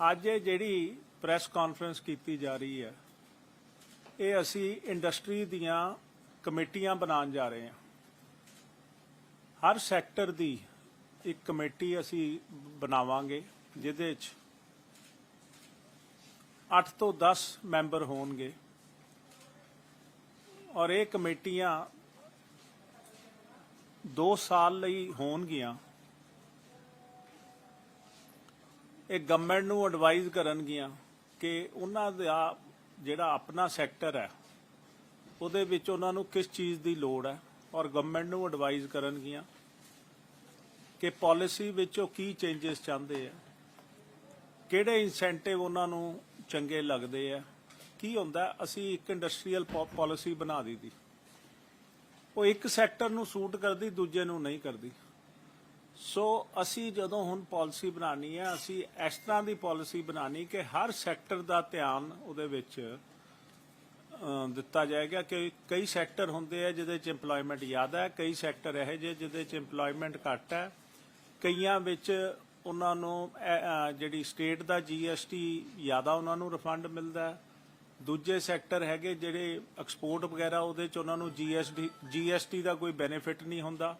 ਅੱਜ ਇਹ ਜਿਹੜੀ ਪ੍ਰੈਸ ਕਾਨਫਰੰਸ ਕੀਤੀ ਜਾ ਰਹੀ ਹੈ, ਇਹ ਅਸੀਂ ਇੰਡਸਟਰੀ ਦੀਆਂ ਕਮੇਟੀਆਂ ਬਣਾਉਣ ਜਾ ਰਹੇ ਹਾਂ। ਹਰ ਸੈਕਟਰ ਦੀ ਇੱਕ ਕਮੇਟੀ ਅਸੀਂ ਬਣਾਵਾਂਗੇ, ਜਿਹਦੇ ਵਿੱਚ 8 ਤੋਂ 10 ਮੈਂਬਰ ਹੋਣਗੇ। ਔਰ ਇਹ ਕਮੇਟੀਆਂ 2 ਸਾਲ ਲਈ ਹੋਣਗੀਆਂ। ਇਹ ਗਵਰਨਮੈਂਟ ਨੂੰ ਐਡਵਾਈਜ਼ ਕਰਨਗੀਆਂ ਕਿ ਉਹਨਾਂ ਦਾ ਜਿਹੜਾ ਆਪਣਾ ਸੈਕਟਰ ਹੈ, ਉਹਦੇ ਵਿੱਚ ਉਹਨਾਂ ਨੂੰ ਕਿਸ ਚੀਜ਼ ਦੀ ਲੋੜ ਹੈ ਔਰ ਗਵਰਨਮੈਂਟ ਨੂੰ ਐਡਵਾਈਜ਼ ਕਰਨਗੀਆਂ ਕਿ ਪਾਲਿਸੀ ਵਿੱਚ ਉਹ ਕੀ ਚੇਂਜਸ ਚਾਹੁੰਦੇ ਆ, ਕਿਹੜੇ ਇਨਸੈਂਟਿਵ ਉਹਨਾਂ ਨੂੰ ਚੰਗੇ ਲੱਗਦੇ ਆ, ਕੀ ਹੁੰਦਾ, ਅਸੀਂ ਇੱਕ ਇੰਡਸਟਰੀਅਲ ਪਾਲਿਸੀ ਬਣਾ ਦਿੱਤੀ। ਉਹ ਇੱਕ ਸੈਕਟਰ ਨੂੰ ਸੂਟ ਕਰਦੀ, ਦੂਜੇ ਨੂੰ ਨਹੀਂ ਕਰਦੀ। ਸੋ ਅਸੀਂ ਜਦੋਂ ਹੁਣ ਪਾਲਿਸੀ ਬਣਾਣੀ ਹੈ, ਅਸੀਂ ਇਸ ਤਰ੍ਹਾਂ ਦੀ ਪਾਲਿਸੀ ਬਣਾਣੀ ਕਿ ਹਰ ਸੈਕਟਰ ਦਾ ਧਿਆਨ ਉਹਦੇ ਵਿੱਚ ਦਿੱਤਾ ਜਾਏਗਾ ਕਿ ਕਈ ਸੈਕਟਰ ਹੁੰਦੇ ਆ ਜਿਹਦੇ 'ਚ EMPLOYMENT ਜ਼ਿਆਦਾ ਹੈ, ਕਈ ਸੈਕਟਰ ਇਹੋ ਜਿਹੇ ਜਿਹਦੇ 'ਚ EMPLOYMENT ਘੱਟ ਹੈ। ਕਈਆਂ ਵਿੱਚ ਉਹਨਾਂ ਨੂੰ ਜਿਹੜੀ ਸਟੇਟ ਦਾ GST ਜ਼ਿਆਦਾ ਉਹਨਾਂ ਨੂੰ ਰਿਫੰਡ ਮਿਲਦਾ ਹੈ। ਦੂਜੇ ਸੈਕਟਰ ਹੈਗੇ ਜਿਹੜੇ ਐਕਸਪੋਰਟ ਵਗੈਰਾ ਉਹਦੇ 'ਚ ਉਹਨਾਂ ਨੂੰ GST GST ਦਾ ਕੋਈ ਬੈਨੀਫਿਟ ਨਹੀਂ ਹੁੰਦਾ।